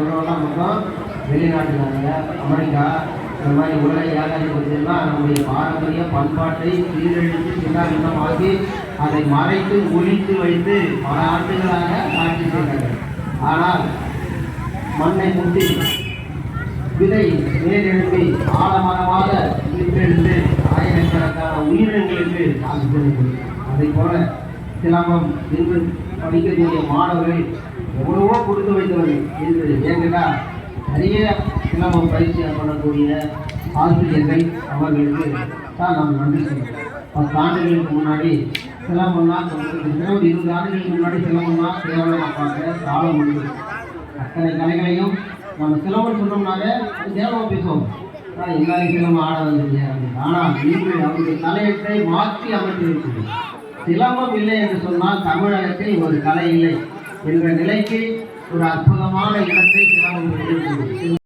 சொல்கிறவங்களாம் மட்டும் வெளிநாட்டுக்காரங்க அமெரிக்கா இந்த மாதிரி உலக ஏகாதிபத்தியெல்லாம் நம்முடைய பாரம்பரிய பண்பாட்டை சீரழித்து சின்னாபின்னமாக்கி அதை மறைத்து ஒழித்து வைத்து பல ஆண்டுகளாக ஆட்சி செய்கிறார்கள் ஆனால் மண்ணை முட்டி விதை மேலெழுப்பி ஆழமரமாக விட்டெழுந்து ஆயிரக்கணக்கான உயிரினங்களுக்கு ஆக்சிஜனை கொடுக்கும் அதை போல சிலம்பம் இன்று படிக்கக்கூடிய மாணவர்கள் எவ்வளவோ கொடுத்து வைத்தவர்கள். இருக்குது ஏன்னா நிறைய சிலம்பம் பயிற்சி பண்ணக்கூடிய ஆசிரியர்கள் அவர்களுக்கு தான் நாம் நன்றி சொல்லுவோம் பத்து ஆண்டுகளுக்கு முன்னாடி சிலம்பம்னா இருபது இருபது ஆண்டுகளுக்கு முன்னாடி சிலம்பம்னா கேவலமாக பார்க்க காலம் உண்டு அத்தனை கலைகளையும் நம்ம சிலம்பம் சொன்னோம்னாலே அது பேசுவோம். ஆனால் எல்லாரும் சிலம்பம் ஆட வந்தீங்க அப்படின்னு ஆனால் இன்று அவருடைய தலையத்தை மாற்றி அமைத்திருக்கிறது சிலம்பம் இல்லை என்று சொன்னால் தமிழகத்தில் ஒரு கலை இல்லை. என்ற நிலைக்கு ஒரு அற்புதமான இடத்தை சிலம்பம்